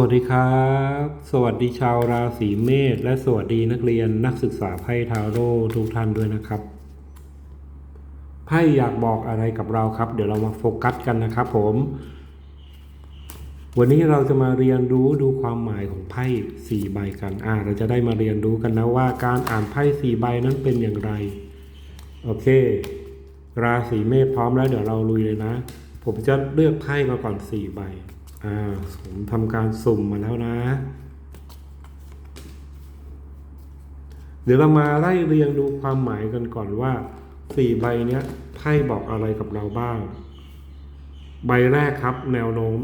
วัสดีครับ สวัสดีชาวราศีเมษและสวัสดีนักเรียนนักศึกษาไพ่ทาโร่ทุกท่านด้วยนะครับไพ่อยากบอกอะไรกับเราครับ เดี๋ยวเรามาโฟกัสกันนะครับ ผม วันนี้เราจะมาเรียนรู้ดูความหมายของไพ่สี่ใบกันอ่าเราจะได้มาเรียนรู้กันนะว่าการอ่านไพ่สี่ใบนั้นเป็นอย่างไร โอเค ราศีเมษพร้อมแล้วเดี๋ยวเราลุยเลยนะ ผมจะเลือกไพ่มาก่อนสี่ใบ อ่าผมทำการสุ่มมาแล้วนะ เดี๋ยวเรามาไล่เรียงดูความหมายกันก่อนว่าสี่ใบเนี้ยไพ่บอกอะไรกับเราบ้าง ใบแรกครับ แนวโน้ม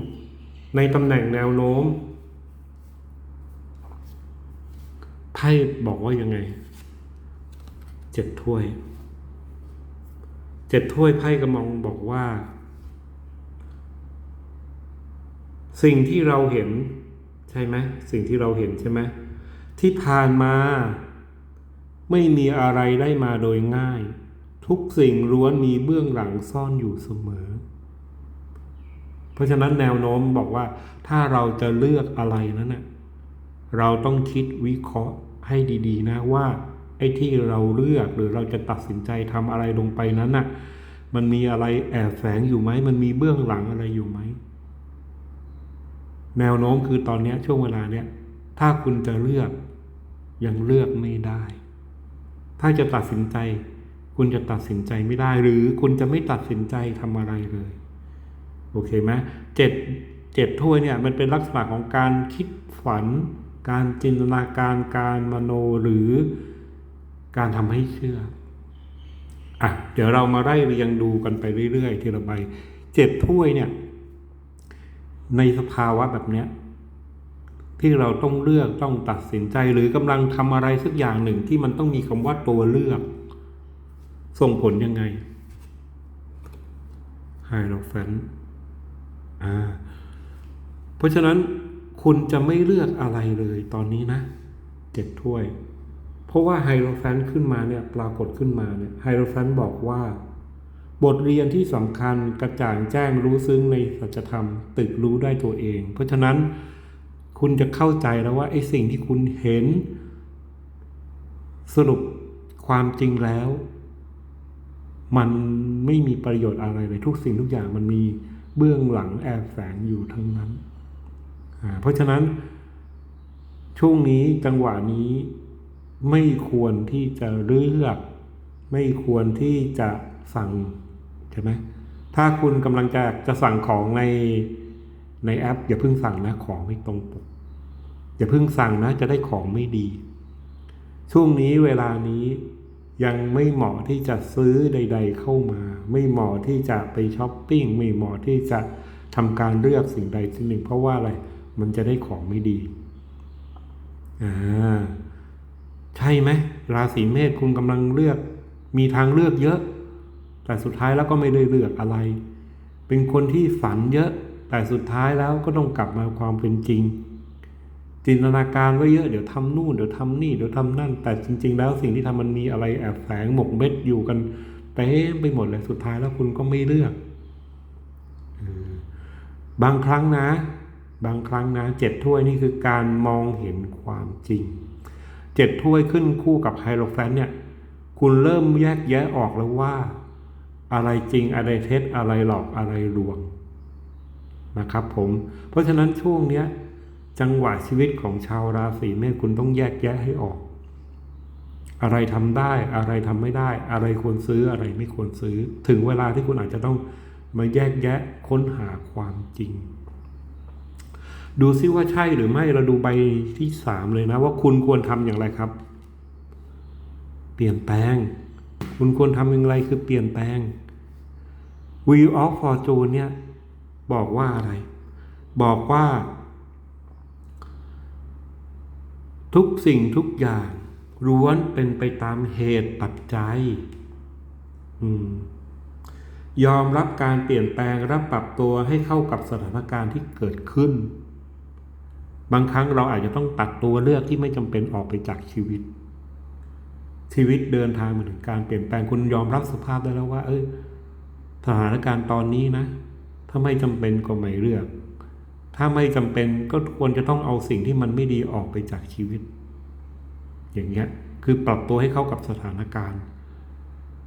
ในตำแหน่งแนวโน้มไพ่บอกว่ายังไงเจ็ดถ้วยเจ็ดถ้วยไพ่กระมองบอกว่า สิ่งที่เราเห็นใช่ไหมสิ่งที่เราเห็นใช่ไหมที่ผ่านมา ไม่มีอะไรได้มาโดยง่าย ทุกสิ่งล้วนมีเบื้องหลังซ่อนอยู่เสมอ เพราะฉะนั้นแนวโน้มบอกว่า ถ้าเราจะเลือกอะไรนั้นน่ะเราต้องคิดวิเคราะห์ให้ดี ๆ นะว่าไอ้ที่เราเลือกหรือเราจะตัดสินใจทำอะไรลงไปนั้นน่ะมันมีอะไรแอบแฝงอยู่ไหม มันมีเบื้องหลังอะไรอยู่ไหม แนวโน้มคือตอนนี้ช่วงเวลาเนี้ยถ้าคุณจะเลือกยังเลือกไม่ได้ ถ้าจะตัดสินใจ คุณจะตัดสินใจไม่ได้ หรือคุณจะไม่ตัดสินใจทำอะไรเลย โอเคไหมเจ็ดเจ็ดถ้วยเนี่ยมันเป็นลักษณะของการคิดฝัน การจินตนาการการมโนหรือการทำให้เชื่ออะเดี๋ยวเรามาไล่เรียงดูกันไปเรื่อยๆ ทีละใบเจ็ดถ้วยเนี่ย ในสภาวะแบบเนี้ยที่เราต้องเลือกต้องตัดสินใจหรือกำลังทำอะไรสักอย่างหนึ่งที่มันต้องมีคำว่าตัวเลือก ส่งผลยังไงไฮโรแฟนอ่าเพราะฉะนั้นคุณจะไม่เลือกอะไรเลยตอนนี้นะเจ็ดถ้วย เพราะว่าไฮโรแฟนขึ้นมาเนี่ย ปรากฏขึ้นมาเนี่ยไฮโรแฟนบอกว่า บทเรียนที่สำคัญกระจ่างแจ้งรู้ซึ้งในสัจธรรมตึกรู้ได้ตัวเอง เพราะฉะนั้นคุณจะเข้าใจแล้วว่าไอ้สิ่งที่คุณเห็น สรุปความจริงแล้ว มันไม่มีประโยชน์อะไรเลยทุกสิ่งทุกอย่างมันมีเบื้องหลังแอบแฝงอยู่ทั้งนั้นเพราะฉะนั้น ช่วงนี้จังหวะนี้ไม่ควรที่จะเลือก ไม่ควรที่จะสั่ง ใช่ไหมถ้าคุณกำลังจะจะสั่งของในในแอป อย่าเพิ่งสั่งนะของไม่ตรงปกอย่าเพิ่งสั่งนะ จะได้ของไม่ดี ช่วงนี้เวลานี้ยังไม่เหมาะที่จะซื้อใด ๆ เข้ามา ไม่เหมาะที่จะไปช้อปปิ้งไม่เหมาะที่จะทำการเลือกสิ่งใดสิ่งหนึ่ง เพราะว่าอะไรมันจะได้ของไม่ดีอ่าใช่ไหมราศีเมษคุณกำลังเลือก มีทางเลือกเยอะ แต่สุดท้ายแล้วก็ไม่ได้เลือกอะไร เป็นคนที่ฝันเยอะ แต่สุดท้ายแล้วก็ต้องกลับมาความเป็นจริง จินตนาการก็เยอะ เดี๋ยวทำนู่น เดี๋ยวทำนี่ เดี๋ยวทำนั่น แต่จริง ๆ แล้วสิ่งที่ทำมันมีอะไรแอบแฝงหมกเม็ดอยู่กันเต็มไปหมดเลยสุดท้ายแล้วคุณก็ไม่เลือก บางครั้งนะ บางครั้งนะเจ็ดถ้วยนี่คือการมองเห็นความจริงเจ็ดถ้วยขึ้นคู่กับไฮโลแฟนเนี่ย คุณเริ่มแยกแยะออกแล้วว่า อะไรจริงอะไรเท็จอะไรหลอกอะไรลวงนะครับผมเพราะฉะนั้นช่วงเนี้ยจังหวะชีวิตของชาวราศีเมษคุณต้องแยกแยะให้ออก อะไรทำได้อะไรทำไม่ได้ อะไรควรซื้ออะไรไม่ควรซื้อ ถึงเวลาที่คุณอาจจะต้องมาแยกแยะค้นหาความจริง ดูซิว่าใช่หรือไม่เราดูใบที่สามเลยนะ ว่าคุณควรทำอย่างไรครับ เปลี่ยนแปลง คุณควรทำอย่างไรคือเปลี่ยนแปลง Wheel of Fortune เนี่ยบอกว่าอะไร บอกว่า ทุกสิ่งทุกอย่างล้วนเป็นไปตามเหตุปัจจัยอมยอมรับการเปลี่ยนแปลงรับปรับตัวให้เข้ากับสถานการณ์ที่เกิดขึ้น บางครั้งเราอาจจะต้องตัดตัวเลือกที่ไม่จำเป็นออกไปจากชีวิต ชีวิตเดินทางมาถึงการเปลี่ยนแปลงคุณยอมรับสภาพได้แล้วว่า เอ้ย สถานการณ์ตอนนี้นะ ถ้าไม่จำเป็นก็ไม่เลือก ถ้าไม่จำเป็นก็ควรจะต้องเอาสิ่งที่มันไม่ดีออกไปจากชีวิต อย่างเงี้ยคือปรับตัวให้เข้ากับสถานการณ์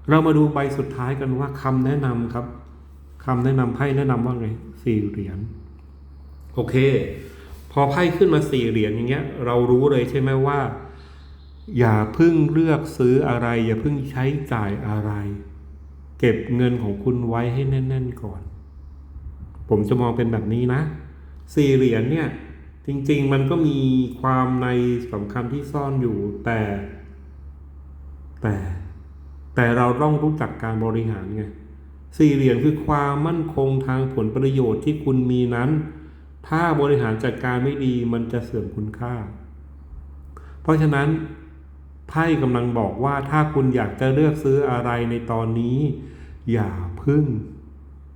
เรามาดูใบสุดท้ายกันว่าคำแนะนำครับคำแนะนำไพ่แนะนำว่าไงสี่เหรียญโอเค พอไพ่ขึ้นมาสี่เหรียญอย่างเงี้ย เรารู้เลยใช่ไหมว่า อย่าพึ่งเลือกซื้ออะไร อย่าพึ่งใช้จ่ายอะไร เก็บเงินของคุณไว้ให้แน่น ๆ ก่อน ผมจะมองเป็นแบบนี้นะสี่เหรียญเนี่ย จริง ๆ มันก็มีความในสำคัญที่ซ่อนอยู่ แต่ แต่ แต่เราต้องรู้จักการบริหารไงสี่เหรียญคือความมั่นคงทางผลประโยชน์ที่คุณมีนั้น ถ้าบริหารจัดการไม่ดีมันจะเสื่อมคุณค่า เพราะฉะนั้นไพ่กำลังบอกว่าถ้าคุณอยากจะเลือกซื้ออะไรในตอนนี้ อย่าพึ่ง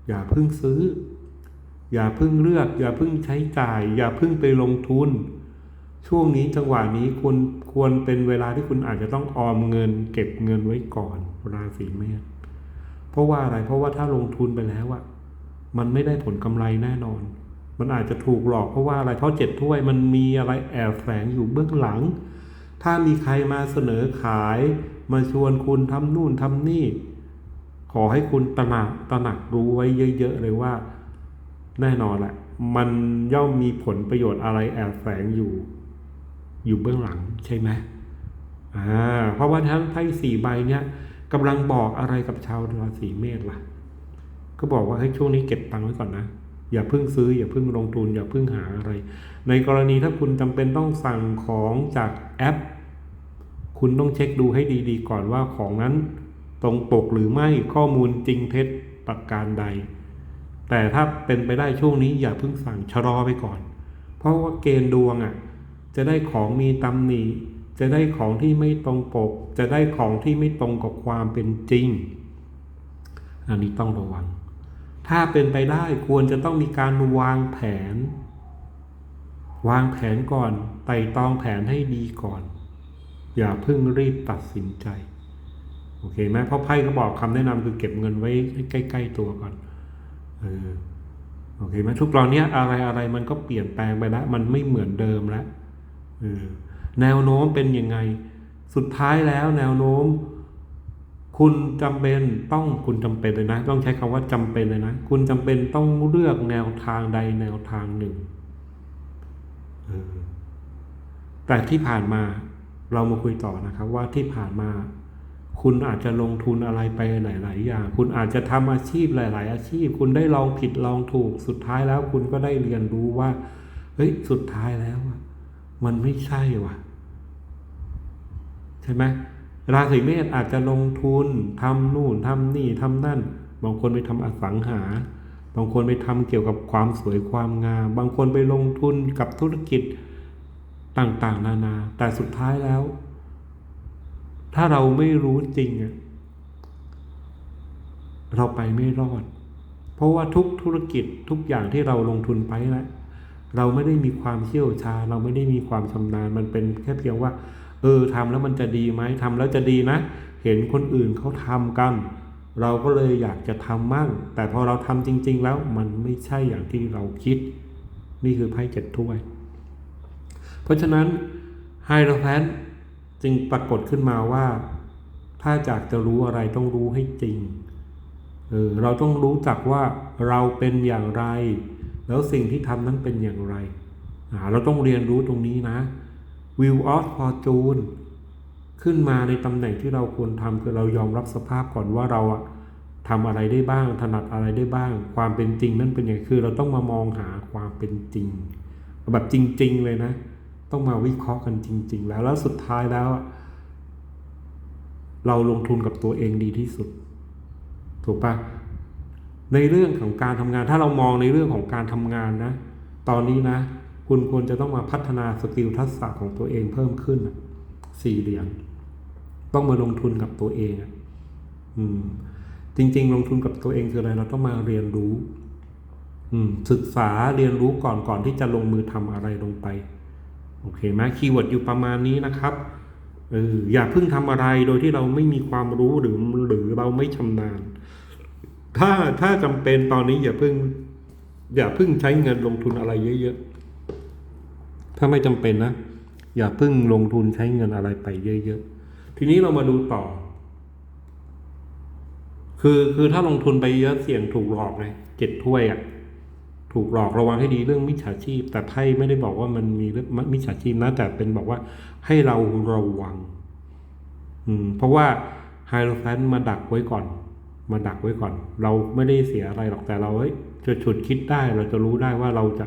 อย่าพึ่งซื้อ อย่าพึ่งเลือก อย่าพึ่งใช้จ่าย อย่าพึ่งไปลงทุน ช่วงนี้จังหวะนี้คุณควรเป็นเวลาที่คุณอาจจะต้องออมเงิน เก็บเงินไว้ก่อนราศีเมษเพราะว่าอะไรเพราะว่าถ้าลงทุนไปแล้วอะมันไม่ได้ผลกำไรแน่นอน มันอาจจะถูกหลอกเพราะว่าอะไรเพราะเจ็ดถ้วยมันมีอะไรแอบแฝงอยู่เบื้องหลัง ถ้ามีใครมาเสนอขาย มาชวนคุณทำนู่นทำนี่ อให้คุณตระหนักตระหนักรู้ไว้เยอะ ๆ เลยว่า แน่นอนแหละ มันย่อมมีผลประโยชน์อะไรแอบแฝงอยู่ อยู่เบื้องหลังใช่ไหมอ่าเพราะว่าทั้งไพ่สี่ใบเนี้ยกำลังบอกอะไรกับชาวราศีเมษล่ะ ก็บอกว่าให้ช่วงนี้เก็บตังค์ไว้ก่อนนะอย่าเพิ่งซื้อ อย่าเพิ่งลงทุน อย่าเพิ่งหาอะไร ในกรณีถ้าคุณจำเป็นต้องสั่งของจากแอป คุณต้องเช็คดูให้ดีๆ ก่อนว่าของนั้น ตรงปกหรือไม่ข้อมูลจริงเท็จประการใด แต่ถ้าเป็นไปได้ช่วงนี้อย่าเพิ่งสั่งชะลอไปก่อน เพราะว่าเกณฑ์ดวงอะ่ะจะได้ของมีตำหนิจะได้ของที่ไม่ตรงปก จะได้ของที่ไม่ตรงกับความเป็นจริง อันนี้ต้องระวัง ถ้าเป็นไปได้ควรจะต้องมีการวางแผน วางแผนก่อนไต่ตองแผนให้ดีก่อน อย่าเพิ่งรีบตัดสินใจ โอเคไหมเพราะไพ่ก็บอกคำแนะนำคือเก็บเงินไว้ใกล้ ๆ ตัวก่อนเออโอเคไหมทุกตอนนี้อะไรอะไรมันก็เปลี่ยนแปลงไปแล้วมันไม่เหมือนเดิมแล้วเออแนวโน้มเป็นยังไง สุดท้ายแล้วแนวโน้ม คุณจำเป็นต้องคุณจำเป็นเลยนะ ต้องใช้คำว่าจำเป็นเลยนะ คุณจำเป็นต้องเลือกแนวทางใดแนวทางหนึ่งออแต่ที่ผ่านมาเรามาคุยต่อนะครับว่าที่ผ่านมา คุณอาจจะลงทุนอะไรไปหลาย ๆ อย่าง คุณอาจจะทำอาชีพหลาย ๆ อาชีพ คุณได้ลองผิดลองถูก สุดท้ายแล้วคุณก็ได้เรียนรู้ว่า เฮ้ย สุดท้ายแล้ว มันไม่ใช่ว่ะ ใช่ไหมราศีเมษอาจจะลงทุนทำนู่นทำนี่ทำนั่น บางคนไปทำอสังหา บางคนไปทำเกี่ยวกับความสวยความงาม บางคนไปลงทุนกับธุรกิจต่าง ๆ นานา แต่สุดท้ายแล้ว ถ้าเราไม่รู้จริง เราไปไม่รอด เพราะว่าทุกธุรกิจทุกอย่างที่เราลงทุนไปแล้วเราไม่ได้มีความเชี่ยวชา เราไม่ได้มีความชำนาญ มันเป็นแค่เพียงว่า เออทำแล้วมันจะดีไหมทำแล้วจะดีนะ เห็นคนอื่นเขาทำกัน เราก็เลยอยากจะทำมั่ง แต่พอเราทำจริง ๆ แล้วมันไม่ใช่อย่างที่เราคิด นี่คือไพ่เจ็ดถ้วย เพราะฉะนั้นไฮโดรแพน จึงปรากฏขึ้นมาว่า ถ้าจากจะรู้อะไรต้องรู้ให้จริงเออเราต้องรู้จักว่าเราเป็นอย่างไร แล้วสิ่งที่ทำนั้นเป็นอย่างไรอ่าเราต้องเรียนรู้ตรงนี้นะ Will of Fortune ขึ้นมาในตำแหน่งที่เราควรทำคือเรายอมรับสภาพก่อนว่าเราอะทำอะไรได้บ้าง ถนัดอะไรได้บ้าง ความเป็นจริงนั่นเป็นอย่างคือ เราต้องมามองหาความเป็นจริงแบบจริง ๆ เลยนะ ต้องมาวิเคราะห์กันจริง ๆ แล้วแล้วสุดท้ายแล้ว เราลงทุนกับตัวเองดีที่สุด ถูกปะในเรื่องของการทำงาน ถ้าเรามองในเรื่องของการทำงานนะ ตอนนี้นะ คุณควรจะต้องมาพัฒนาสกิลทักษะของตัวเองเพิ่มขึ้นสี่เหรียญต้องมาลงทุนกับตัวเองอะอืม จริง ๆ ลงทุนกับตัวเองคืออะไร เราต้องมาเรียนรู้ อืม ศึกษาเรียนรู้ก่อนก่อนที่จะลงมือทำอะไรลงไป โอเคไหมคีย์เวิร์ดอยู่ประมาณนี้นะครับเอออย่าเพิ่งทำอะไรโดยที่เราไม่มีความรู้หรือหรือเราไม่ชำนาญ ถ้าถ้าจำเป็นตอนนี้อย่าเพิ่ง อย่าเพิ่งใช้เงินลงทุนอะไรเยอะๆถ้าไม่จำเป็นนะอย่าเพิ่งลงทุนใช้เงินอะไรไปเยอะๆทีนี้เรามาดูต่อ คือคือถ้าลงทุนไปเยอะเสี่ยงถูกหลอกไงเจ็ดถ้วยอะ่ะ ถูกหลอกระวังให้ดีเรื่องมิจฉาชีพ แต่ไพ่ไม่ได้บอกว่ามันมีเรื่องมิจฉาชีพนะแต่เป็นบอกว่าให้เราระวัง อืม เพราะว่าไฮโลแฟนมาดักไว้ก่อน มาดักไว้ก่อน เราไม่ได้เสียอะไรหรอกแต่เราเฮ้ยจะฉุดคิดได้เราจะรู้ได้ว่าเราจะ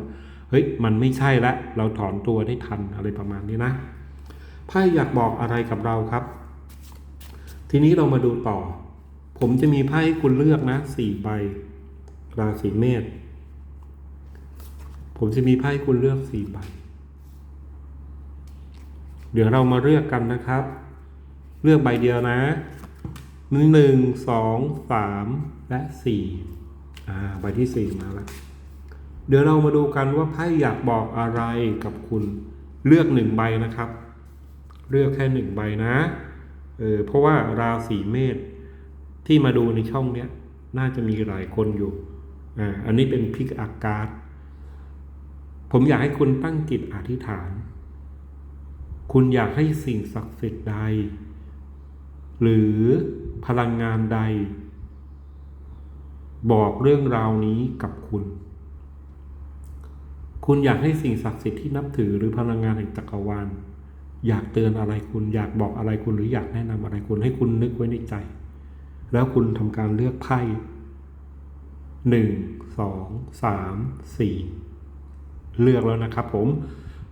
เฮ้ย มันไม่ใช่ละเราถอนตัวได้ทันอะไรประมาณนี้นะไพ่อยากบอกอะไรกับเราครับ ทีนี้เรามาดูต่อ ผมจะมีไพ่ให้คุณเลือกนะสี่ใบ ราศีเมษ ผมจะมีไพ่ให้คุณเลือกสี่ใบ เดี๋ยวเรามาเลือกกันนะครับ เลือกใบเดียวนะหนึ่งหนึ่งสองสามและสี่อ่าใบที่สี่มาแล้ว เดี๋ยวเรามาดูกันว่าไพ่อยากบอกอะไรกับคุณเลือกหนึ่งใบนะครับ เลือกแค่หนึ่งใบนะเออเพราะว่าราศีเมษที่มาดูในช่องเนี้ยน่าจะมีหลายคนอยู่อ่าอันนี้เป็นพิกอากาศ ผมอยากให้คุณตั้งจิตอธิษฐาน คุณอยากให้สิ่งศักดิ์สิทธิ์ใด หรือพลังงานใด บอกเรื่องราวนี้กับคุณ คุณอยากให้สิ่งศักดิ์สิทธิ์ที่นับถือหรือพลังงานแห่งจักรวาลอยากเตือนอะไรคุณอยากบอกอะไรคุณหรืออยากแนะนำอะไรคุณให้คุณนึกไว้ในใจ แล้วคุณทำการเลือกไพ่หนึ่งสองสามสี่ เลือกแล้วนะครับผม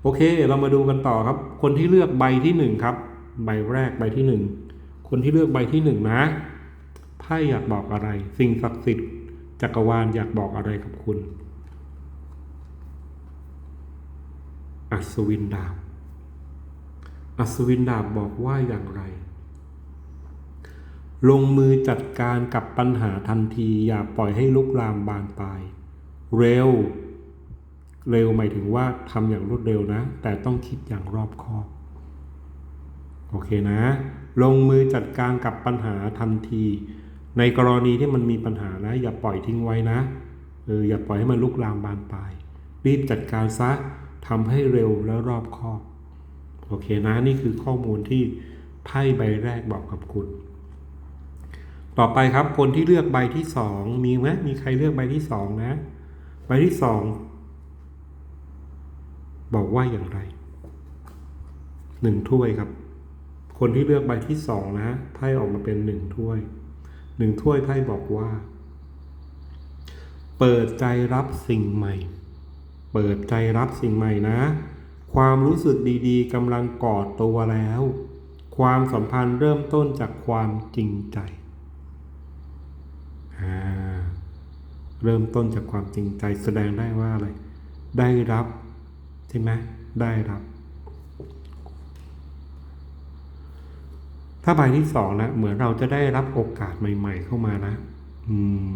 โอเคเรามาดูกันต่อครับ คนที่เลือกใบที่หนึ่งครับ ใบแรกใบที่หนึ่งคนที่เลือกใบที่หนึ่งนะไพ่อยากบอกอะไร สิ่งศักดิ์สิทธิ์จักรวาลอยากบอกอะไรกับคุณ อัศวินดาบ อัศวินดาบบอกว่าอย่างไร ลงมือจัดการกับปัญหาทันที อย่าปล่อยให้ลุกลามบานปลาย เร็ว เร็วหมายถึงว่าทำอย่างรวดเร็วนะ แต่ต้องคิดอย่างรอบคอบ โอเคนะ ลงมือจัดการกับปัญหาทันที ในกรณีที่มันมีปัญหานะ อย่าปล่อยทิ้งไว้นะเอออย่าปล่อยให้มันลุกลามบานปลาย รีบจัดการซะทำให้เร็วและรอบคอบ โอเคนะนี่คือข้อมูลที่ไพ่ใบแรกบอกกับคุณ ต่อไปครับคนที่เลือกใบที่สองมีไหมมีใครเลือกใบที่สองนะ ใบที่สอง บอกว่าอย่างไรหนึ่งถ้วยครับ คนที่เลือกใบที่สองนะไพ่ออกมาเป็นหนึ่งถ้วยหนึ่งถ้วยไพ่บอกว่า เปิดใจรับสิ่งใหม่ เปิดใจรับสิ่งใหม่นะ ความรู้สึกดีๆกำลังกอดตัวแล้ว ความสัมพันธ์เริ่มต้นจากความจริงใจเริ่มต้นจากความจริงใจแสดงได้ว่าอะไร ได้รับ ใช่ไหมได้รับ ถ้าใบที่สองนะเหมือนเราจะได้รับโอกาสใหม่ ๆ เข้ามานะ อืม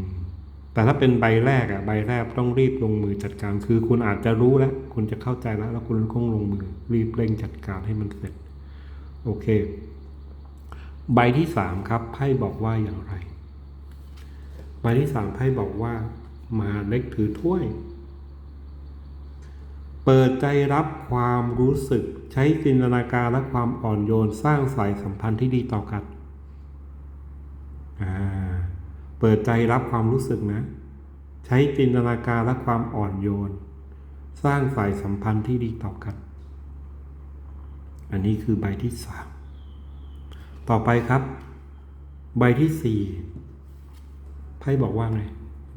แต่ถ้าเป็นใบแรกอะใบแรกต้องรีบลงมือจัดการ คือคุณอาจจะรู้แล้ว คุณจะเข้าใจแล้ว แล้วคุณคงลงมือ รีบเร่งจัดการให้มันเสร็จ โอเค ใบที่สามครับไพ่บอกว่าอย่างไร ใบที่สามไพ่บอกว่า มาเล็กถือถ้วย เปิดใจรับความรู้สึกใช้จินตนาการและความอ่อนโยนสร้างสายสัมพันธ์ที่ดีต่อกัน เปิดใจรับความรู้สึกนะ ใช้จินตนาการและความอ่อนโยน สร้างสายสัมพันธ์ที่ดีต่อกัน อันนี้คือใบที่สามต่อไปครับ ใบที่สี่ไพ่บอกว่าไง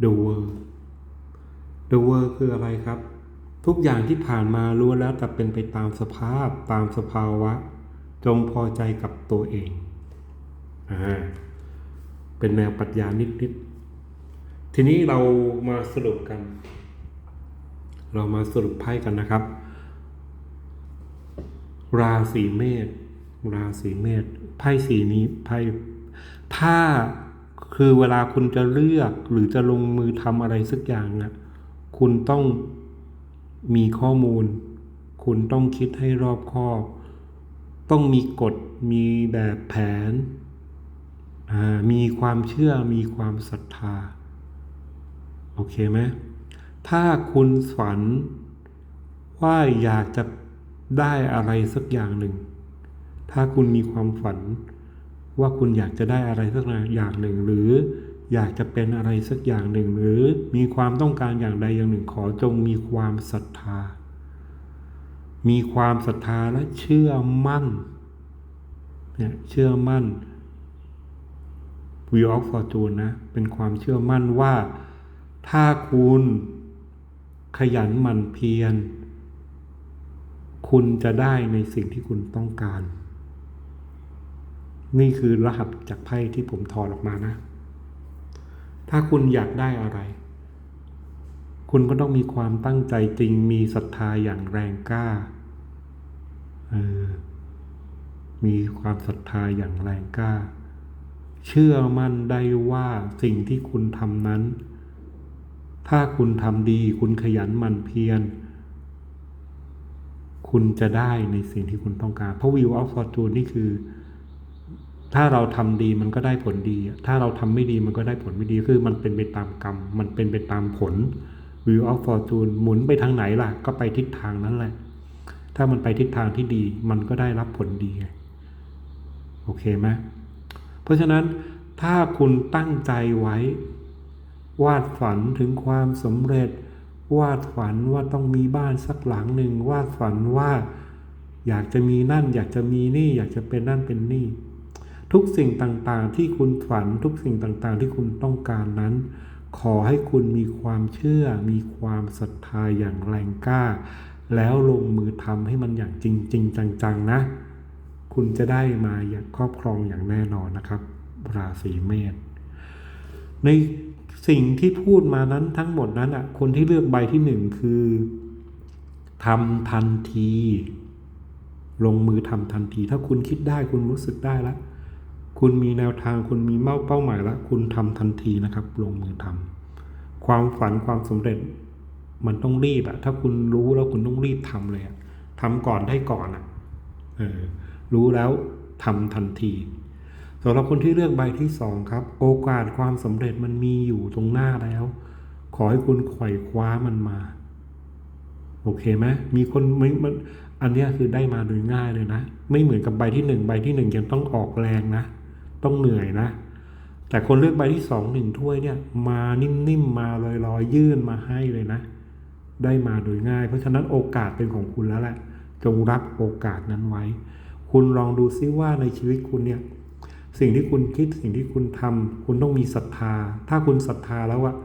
The World The World คืออะไรครับ ทุกอย่างที่ผ่านมาล้วนแล้วแต่เป็นไปตามสภาพตามสภาวะ จงพอใจกับตัวเองอ่าเป็นแนวปรัชญานิดๆทีนี้เรามาสรุปกัน เรามาสรุปไพ่กันนะครับ ราศีเมษราศีเมษไพ่สีนี้ไพ่ถ้าคือเวลาคุณจะเลือกหรือจะลงมือทำอะไรสักอย่างนะคุณต้อง มีข้อมูล คุณต้องคิดให้รอบคอบ ต้องมีกฎมีแบบแผน มีความเชื่อมีความศรัทธา โอเคไหมถ้าคุณฝันว่าอยากจะได้อะไรสักอย่างหนึ่ง ถ้าคุณมีความฝันว่าคุณอยากจะได้อะไรสักอย่างหนึ่งหรือ อยากจะเป็นอะไรสักอย่างหนึ่ง หรือมีความต้องการอย่างใดอย่างหนึ่งขอจงมีความศรัทธา มีความศรัทธาและเชื่อมั่นเนี่ยเชื่อมั่น Wheel of Fortune นะเป็นความเชื่อมั่นว่า ถ้าคุณขยันหมั่นเพียร คุณจะได้ในสิ่งที่คุณต้องการ นี่คือรหัสจากไพ่ที่ผมถอดออกมานะ ถ้าคุณอยากได้อะไร คุณก็ต้องมีความตั้งใจจริง มีศรัทธาอย่างแรงกล้าออมีความศรัทธาอย่างแรงกล้า เชื่อมั่นได้ว่าสิ่งที่คุณทำนั้น ถ้าคุณทำดีคุณขยันหมั่นเพียร คุณจะได้ในสิ่งที่คุณต้องการ เพราะ View of Fortune นี่คือ ถ้าเราทำดีมันก็ได้ผลดี ถ้าเราทำไม่ดีมันก็ได้ผลไม่ดีคือมันเป็นไปตามกรรม มันเป็นไปตามผล View of Fortune หมุนไปทางไหนล่ะ ก็ไปทิศทางนั้นแหละ ถ้ามันไปทิศทางที่ดี มันก็ได้รับผลดีโอเคไหมเพราะฉะนั้นถ้าคุณตั้งใจไว้ วาดฝันถึงความสำเร็จ วาดฝันว่าต้องมีบ้านสักหลังหนึ่งวาดฝันว่า อยากจะมีนั่น อยากจะมีนี่ อยากจะเป็นนั่นเป็นนี่ ทุกสิ่งต่างๆ ที่คุณฝันทุกสิ่งต่างๆ ที่คุณต้องการนั้น ขอให้คุณมีความเชื่อ มีความศรัทธาอย่างแรงกล้า แล้วลงมือทำให้มันอย่างจริงจริงจังๆ นะ คุณจะได้มาอย่างครอบครองอย่างแน่นอนนะครับ ราศีเมษในสิ่งที่พูดมานั้นทั้งหมดนั้นอะคนที่เลือกใบที่หนึ่งคือทำทันที ลงมือทำทันที ถ้าคุณคิดได้คุณรู้สึกได้แล้ว คุณมีแนวทาง คุณมีเป้าเป้าหมายแล้วคุณทำทันทีนะครับ ลงมือทำความฝันความสำเร็จ มันต้องรีบอะถ้าคุณรู้แล้วคุณต้องรีบทำเลยอะทำก่อนได้ก่อนอะเออรู้แล้วทำทันทีสำหรับคนที่เลือกใบที่สองครับ โอกาสความสำเร็จมันมีอยู่ตรงหน้าแล้ว ขอให้คุณไขว่คว้ามันมา โอเคไหมมีคนไม่มันอันนี้คือได้มาโดยง่ายเลยนะ ไม่เหมือนกับใบที่หนึ่งใบที่หนึ่งยังต้องออกแรงนะ ต้องเหนื่อยนะ แต่คนเลือกใบที่สองหนึ่งถ้วยเนี่ย มานิ่มๆมาลอยๆยื่นมาให้เลยนะ ได้มาโดยง่าย เพราะฉะนั้นโอกาสเป็นของคุณแล้วแหละ จงรับโอกาสนั้นไว้ คุณลองดูซิว่าในชีวิตคุณเนี่ย สิ่งที่คุณคิดสิ่งที่คุณทำคุณต้องมีศรัทธา ถ้าคุณศรัทธาแล้วอะ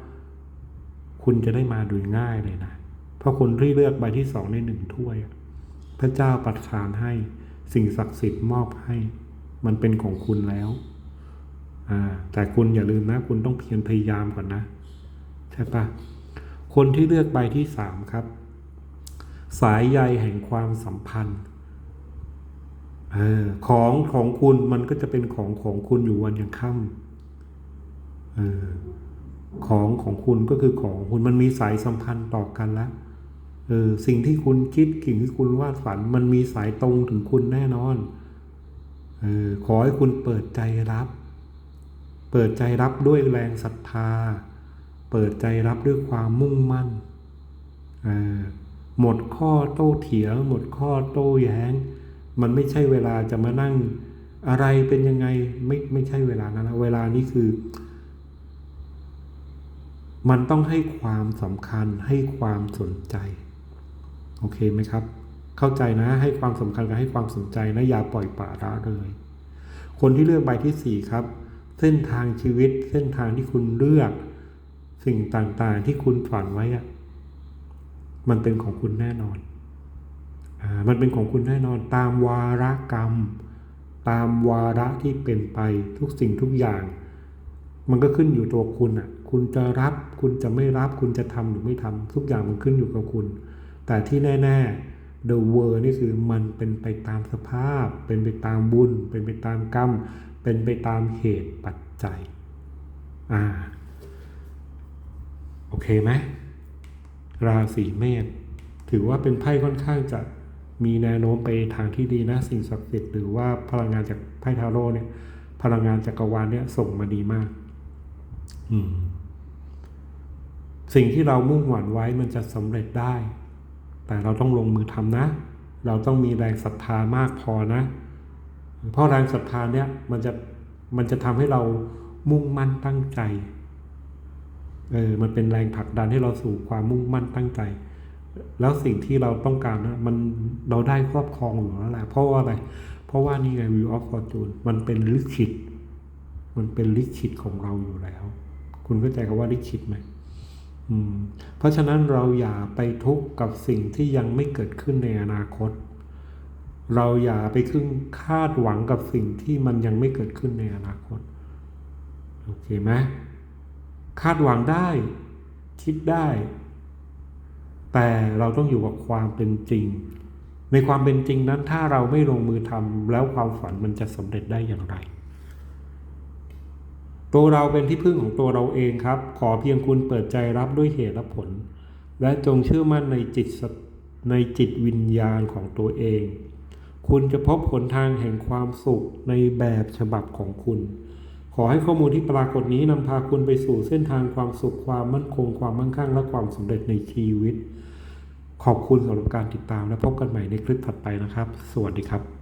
คุณจะได้มาโดยง่ายเลยนะ เพราะคนที่เลือกใบที่สองในหนึ่งถ้วย พระเจ้าประทานให้ สิ่งศักดิ์สิทธิ์มอบให้ มันเป็นของคุณแล้ว แต่คุณอย่าลืมนะ คุณต้องเพียรพยายามก่อนนะ ใช่ปะคนที่เลือกใบที่สามครับ สายใยแห่งความสัมพันธ์อของของคุณมันก็จะเป็นของของคุณอยู่วันยังค่ำอของของคุณก็คือของคุณมันมีสายสัมพันธ์ต่อกันแล้วเออสิ่งที่คุณคิดสิ่งที่คุณวาดฝัน มันมีสายตรงถึงคุณแน่นอนเออขอให้คุณเปิดใจรับ เปิดใจรับด้วยแรงศรัทธา เปิดใจรับด้วยความมุ่งมั่น หมดข้อโต้เถียง หมดข้อโต้แย้ง มันไม่ใช่เวลาจะมานั่งอะไรเป็นยังไงไม่ไม่ใช่เวลานั้นนะเวลานี้คือ มันต้องให้ความสำคัญให้ความสนใจ โอเคไหมครับ เข้าใจนะให้ความสำคัญกับให้ความสนใจนะอย่าปล่อยปละละเลย คนที่เลือกใบที่สี่ครับ เส้นทางชีวิต เส้นทางที่คุณเลือก สิ่งต่างๆที่คุณฝันไว้อะมันเป็นของคุณแน่นอนอ่ามันเป็นของคุณแน่นอนตามวาระกรรม ตามวาระที่เป็นไปทุกสิ่งทุกอย่าง มันก็ขึ้นอยู่ตัวคุณอะ คุณจะรับ คุณจะไม่รับ คุณจะทำหรือไม่ทำทุกอย่างมันขึ้นอยู่กับคุณ แต่ที่แน่ๆ the world นี่คือมันเป็นไปตามสภาพ เป็นไปตามบุญ เป็นไปตามกรรม เป็นไปตามเหตุปัจจัย อ่า โอเคไหม ราศีเมษถือว่าเป็นไพ่ค่อนข้างจะมีแนวโน้มไปทางที่ดีนะ สิ่งศักดิ์สิทธิ์หรือว่าพลังงานจากไพ่ทาโร่เนี่ย พลังงานจักรวาลเนี่ยส่งมาดีมาก อืม สิ่งที่เรามุ่งหวังไว้มันจะสำเร็จได้ แต่เราต้องลงมือทำนะ เราต้องมีแรงศรัทธามากพอนะ เพราะแรงศรัทธาเนี่ยมันจะมันจะทำให้เรามุ่งมั่นตั้งใจเออมันเป็นแรงผลักดันให้เราสู่ความมุ่งมั่นตั้งใจ แล้วสิ่งที่เราต้องการนะมันเราได้ครอบครองอยู่แล้วแหละเพราะว่าอะไร เพราะว่านี่ไง view of fortune มันเป็นลิขิต มันเป็นลิขิตของเราอยู่แล้ว คุณเข้าใจคำว่าลิขิตไหมอืมเพราะฉะนั้นเราอย่าไปทุกข์กับสิ่งที่ยังไม่เกิดขึ้นในอนาคต เราอย่าไปครึ่งคาดหวังกับสิ่งที่มันยังไม่เกิดขึ้นในอนาคต โอเคไหมคาดหวังได้ คิดได้ แต่เราต้องอยู่กับความเป็นจริง ในความเป็นจริงนั้นถ้าเราไม่ลงมือทำแล้วความฝันมันจะสำเร็จได้อย่างไร ตัวเราเป็นที่พึ่งของตัวเราเองครับ ขอเพียงคุณเปิดใจรับด้วยเหตุและผล และจงเชื่อมั่นในจิตในจิตวิญญาณของตัวเอง คุณจะพบหนทางแห่งความสุขในแบบฉบับของคุณ ขอให้ข้อมูลที่ปรากฏนี้นำพาคุณไปสู่เส้นทางความสุขความมั่นคง ความมั่งคั่ง และความสำเร็จในชีวิต ขอบคุณสำหรับการติดตามและพบกันใหม่ในคลิปถัดไปนะครับ สวัสดีครับ